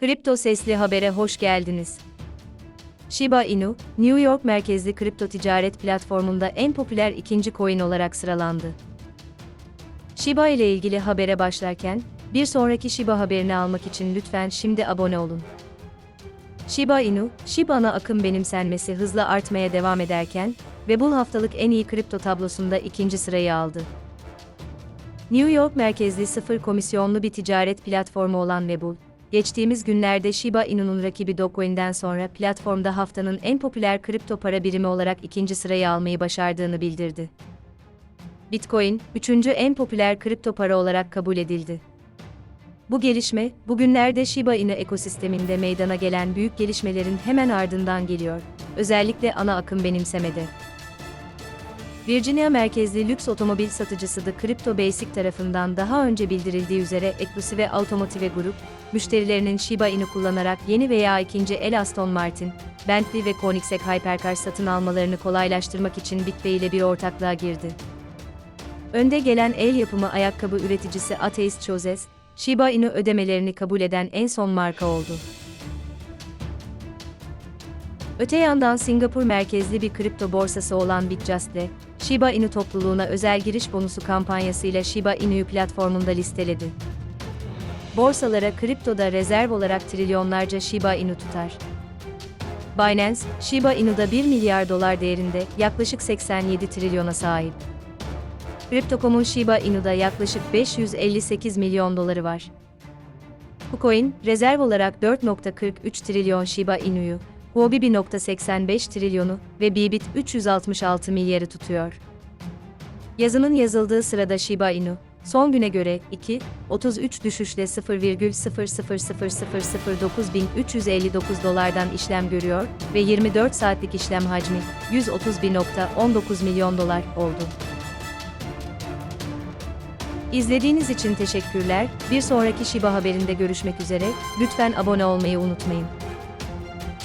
Kripto Sesli Haber'e hoş geldiniz. Shiba Inu, New York merkezli kripto ticaret platformunda en popüler ikinci coin olarak sıralandı. Shiba ile ilgili habere başlarken, bir sonraki Shiba haberini almak için lütfen şimdi abone olun. Shiba Inu, Shiba ana akım benimsenmesi hızla artmaya devam ederken, ve bu haftalık en iyi kripto tablosunda ikinci sırayı aldı. New York merkezli sıfır komisyonlu bir ticaret platformu olan Webull, geçtiğimiz günlerde Shiba Inu'nun rakibi Dogecoin'den sonra platformda haftanın en popüler kripto para birimi olarak ikinci sırayı almayı başardığını bildirdi. Bitcoin, üçüncü en popüler kripto para olarak kabul edildi. Bu gelişme, bugünlerde Shiba Inu ekosisteminde meydana gelen büyük gelişmelerin hemen ardından geliyor, özellikle ana akım benimsemede. Virginia merkezli lüks otomobil satıcısı The Crypto Basic tarafından daha önce bildirildiği üzere Exclusive Automotive Group, müşterilerinin Shiba Inu kullanarak yeni veya ikinci el Aston Martin, Bentley ve Koenigsegg Hypercar satın almalarını kolaylaştırmak için BitPay ile bir ortaklığa girdi. Önde gelen el yapımı ayakkabı üreticisi Atheist Chozes, Shiba Inu ödemelerini kabul eden en son marka oldu. Öte yandan Singapur merkezli bir kripto borsası olan Bitjust Shiba Inu topluluğuna özel giriş bonusu kampanyasıyla Shiba Inu'yu platformunda listeledi. Borsalara kriptoda rezerv olarak trilyonlarca Shiba Inu tutar. Binance, Shiba Inu'da 1 milyar dolar değerinde yaklaşık 87 trilyona sahip. Crypto.com'un Shiba Inu'da yaklaşık 558 milyon doları var. KuCoin, rezerv olarak 4.43 trilyon Shiba Inu'yu, Huobi 1.85 trilyonu ve Bybit 366 milyarı tutuyor. Yazının yazıldığı sırada Shiba Inu, son güne göre 2, 33 düşüşle 0,000009359 dolardan işlem görüyor ve 24 saatlik işlem hacmi 131.19 milyon dolar oldu. İzlediğiniz için teşekkürler. Bir sonraki Shiba haberinde görüşmek üzere. Lütfen abone olmayı unutmayın.